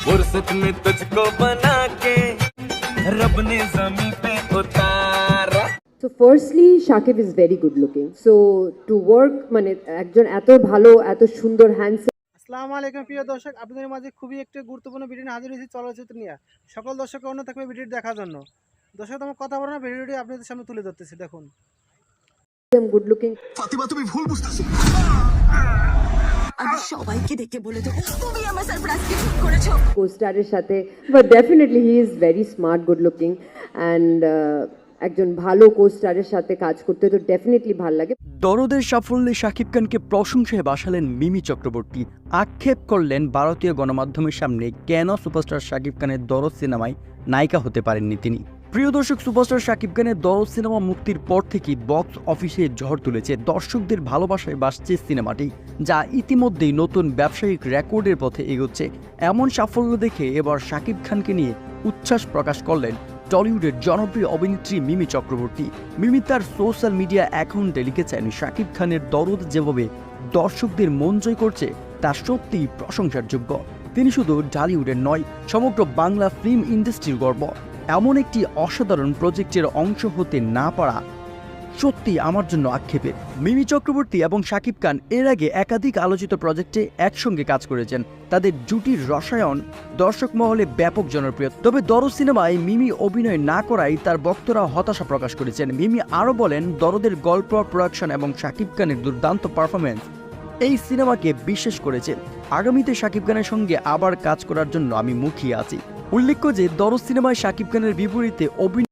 फुर्सत में तुझको बना के रब ने जमी पे उतारा So firstly, Shakib is very good looking. So to work মানে একজন এত ভালো এত সুন্দর হ্যান্ডসাম আসসালামু আলাইকুম প্রিয় দর্শক আপনাদের মাঝে খুবই একটি গুরুত্বপূর্ণ ভিডিও নিয়ে হাজির হয়েছি চলচ্চিত্র নিয়ে সকল দর্শক অন্য থাকবে ভিডিওটি দেখার জন্য দর্শক তোমার কথা বলো না ভিডিওটি আপনাদের সামনে তুলে ধরতেছি দেখুন গুড লুকিং ফাতিমা তুমি ভুল বুঝতেছো আমি সবাইকে ডেকে বলে দেবো তুমি আমার সারপ্রাইজকে ঠিক করেছ। কোস্টারের সাথে but definitely he is very smart good looking and একজন ভালো কোস্টারের সাথে কাজ করতে তো ডেফিনেটলি ভালো লাগে। দরদের সাফল্যে শাকিব খানকে প্রশংসায় বাসালেন মিমি চক্রবর্তী। আক্ষেপ করলেন ভারতীয় গণমাধ্যমের সামনে কেন সুপারস্টার শাকিব খানের দরদ সিনেমায় নায়িকা হতে পারেননি তিনি। প্রিয় দর্শক সুপারস্টার শাকিব খানের দরদ সিনেমা মুক্তির পর থেকেই বক্স অফিসে ঝড় তুলেছে। দর্শকদের ভালোবাসায় বাসছে সিনেমাটি, যা ইতিমধ্যেই নতুন ব্যবসায়িক রেকর্ডের পথে এগোচ্ছে। এমন সাফল্য দেখে এবার শাকিব খানকে নিয়ে উচ্ছ্বাস প্রকাশ করলেন টলিউডের জনপ্রিয় অভিনেত্রী মিমি চক্রবর্তী। মিমি তার সোশ্যাল মিডিয়া অ্যাকাউন্টে লিখেছেন, শাকিব খানের দরদ যেভাবে দর্শকদের মন জয় করছে, তা সত্যিই প্রশংসার যোগ্য তিনি শুধু ঢালিউডের নয়, সমগ্র বাংলা ফিল্ম ইন্ডাস্ট্রির গর্ব। এমন একটি অসাধারণ প্রজেক্টের অংশ হতে না পারা সত্যি আমার জন্য আক্ষেপের মিমি চক্রবর্তী এবং শাকিব খান এর আগে একাধিক আলোচিত প্রজেক্টে একসঙ্গে কাজ করেছেন। তাদের জুটির রসায়ন দর্শক মহলে ব্যাপক জনপ্রিয়। তবে দরদ সিনেমায় মিমি অভিনয় না করায় তার বক্তরা হতাশা প্রকাশ করেছেন। মিমি আরও বলেন, দরদের গল্প, প্রোডাকশন এবং শাকিব খানের দুর্দান্ত পারফরমেন্স এই সিনেমাকে বিশ্বাস করেছে আগামীতে শাকিব খানের সঙ্গে আবার কাজ করার জন্য আমি মুখিয়ে আছি। উল্লেখ্য যে দরজ সিনেমায় শাকিব খানের বিপরীতে অভিনয়